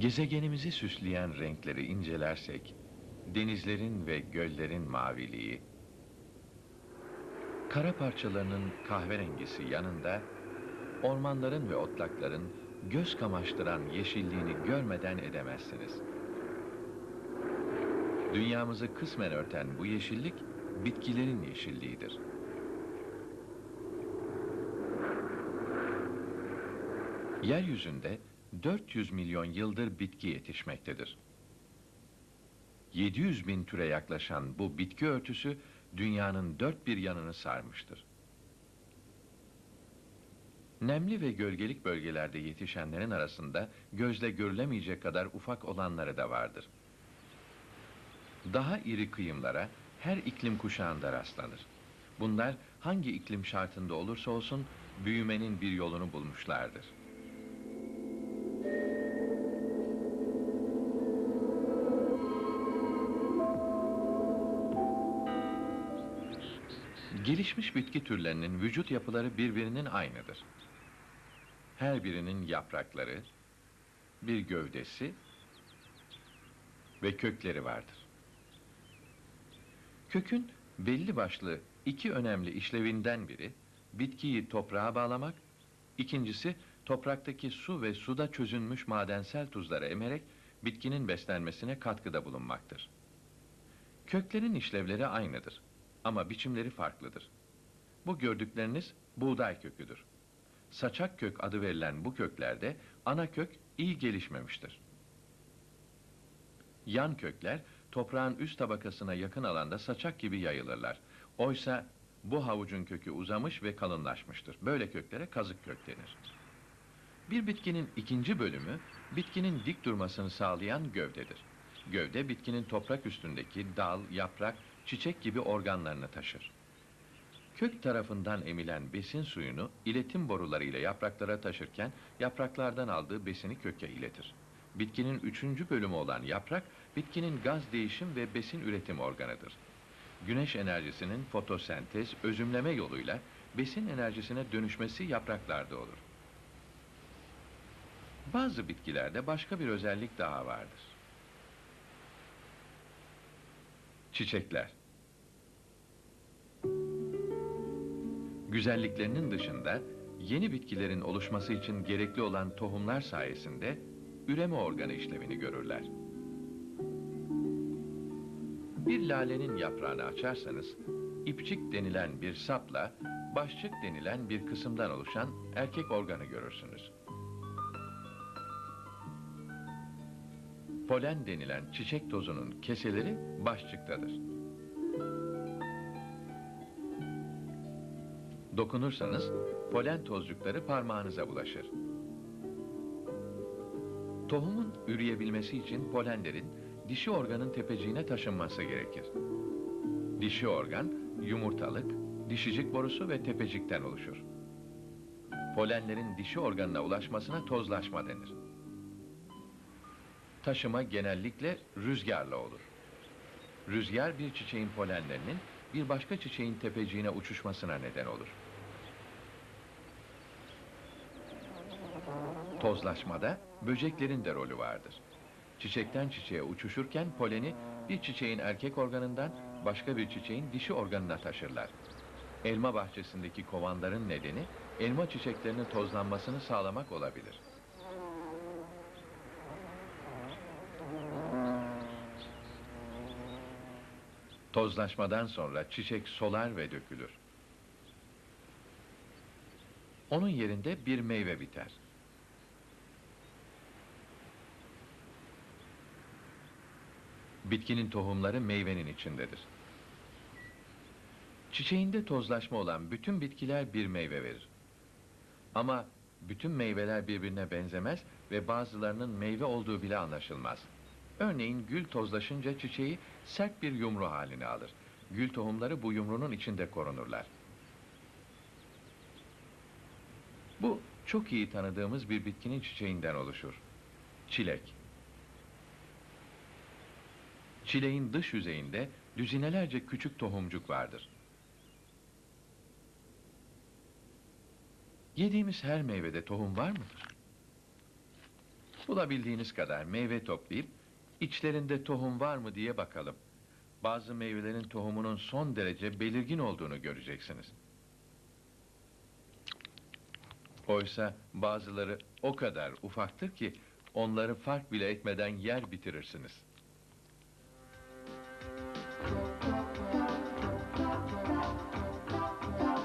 Gezegenimizi süsleyen renkleri incelersek, denizlerin ve göllerin maviliği, kara parçalarının kahverengisi yanında, ormanların ve otlakların göz kamaştıran yeşilliğini görmeden edemezsiniz. Dünyamızı kısmen örten bu yeşillik, bitkilerin yeşilliğidir. Yeryüzünde 400 milyon yıldır bitki yetişmektedir. 700 bin türe yaklaşan bu bitki örtüsü dünyanın dört bir yanını sarmıştır. Nemli ve gölgelik bölgelerde yetişenlerin arasında gözle görülemeyecek kadar ufak olanları da vardır. Daha iri kıyımlara her iklim kuşağında rastlanır. Bunlar hangi iklim şartında olursa olsun büyümenin bir yolunu bulmuşlardır. Gelişmiş bitki türlerinin vücut yapıları birbirinin aynıdır. Her birinin yaprakları, bir gövdesi ve kökleri vardır. Kökün belli başlı iki önemli işlevinden biri, bitkiyi toprağa bağlamak, ikincisi topraktaki su ve suda çözünmüş madensel tuzları emerek bitkinin beslenmesine katkıda bulunmaktır. Köklerin işlevleri aynıdır ama biçimleri farklıdır. Bu gördükleriniz buğday köküdür. Saçak kök adı verilen bu köklerde ana kök iyi gelişmemiştir. Yan kökler toprağın üst tabakasına yakın alanda saçak gibi yayılırlar. Oysa bu havucun kökü uzamış ve kalınlaşmıştır. Böyle köklere kazık kök denir. Bir bitkinin ikinci bölümü, bitkinin dik durmasını sağlayan gövdedir. Gövde, bitkinin toprak üstündeki dal, yaprak, çiçek gibi organlarını taşır. Kök tarafından emilen besin suyunu iletim borularıyla yapraklara taşırken yapraklardan aldığı besini köke iletir. Bitkinin üçüncü bölümü olan yaprak, bitkinin gaz değişim ve besin üretim organıdır. Güneş enerjisinin fotosentez, özümleme yoluyla besin enerjisine dönüşmesi yapraklarda olur. Bazı bitkilerde başka bir özellik daha vardır. Çiçekler. Güzelliklerinin dışında yeni bitkilerin oluşması için gerekli olan tohumlar sayesinde üreme organı işlevini görürler. Bir lalenin yaprağını açarsanız ipçik denilen bir sapla başçık denilen bir kısımdan oluşan erkek organı görürsünüz. Polen denilen çiçek tozunun keseleri başçıktadır. Dokunursanız polen tozcukları parmağınıza bulaşır. Tohumun üreyebilmesi için polenlerin dişi organın tepeciğine taşınması gerekir. Dişi organ yumurtalık, dişicik borusu ve tepecikten oluşur. Polenlerin dişi organına ulaşmasına tozlaşma denir. Taşıma genellikle rüzgarla olur. Rüzgar bir çiçeğin polenlerinin bir başka çiçeğin tepeciğine uçuşmasına neden olur. Tozlaşmada böceklerin de rolü vardır. Çiçekten çiçeğe uçuşurken poleni bir çiçeğin erkek organından başka bir çiçeğin dişi organına taşırlar. Elma bahçesindeki kovanların nedeni elma çiçeklerinin tozlanmasını sağlamak olabilir. Tozlaşmadan sonra çiçek solar ve dökülür. Onun yerinde bir meyve biter. Bitkinin tohumları meyvenin içindedir. Çiçeğinde tozlaşma olan bütün bitkiler bir meyve verir. Ama bütün meyveler birbirine benzemez ve bazılarının meyve olduğu bile anlaşılmaz. Örneğin gül tozlaşınca çiçeği sert bir yumru halini alır. Gül tohumları bu yumrunun içinde korunurlar. Bu çok iyi tanıdığımız bir bitkinin çiçeğinden oluşur. Çilek. Çileğin dış yüzeyinde düzinelerce küçük tohumcuk vardır. Yediğimiz her meyvede tohum var mıdır? Bulabildiğiniz kadar meyve toplayıp içlerinde tohum var mı diye bakalım. Bazı meyvelerin tohumunun son derece belirgin olduğunu göreceksiniz. Oysa bazıları o kadar ufaktır ki onları fark bile etmeden yer bitirirsiniz.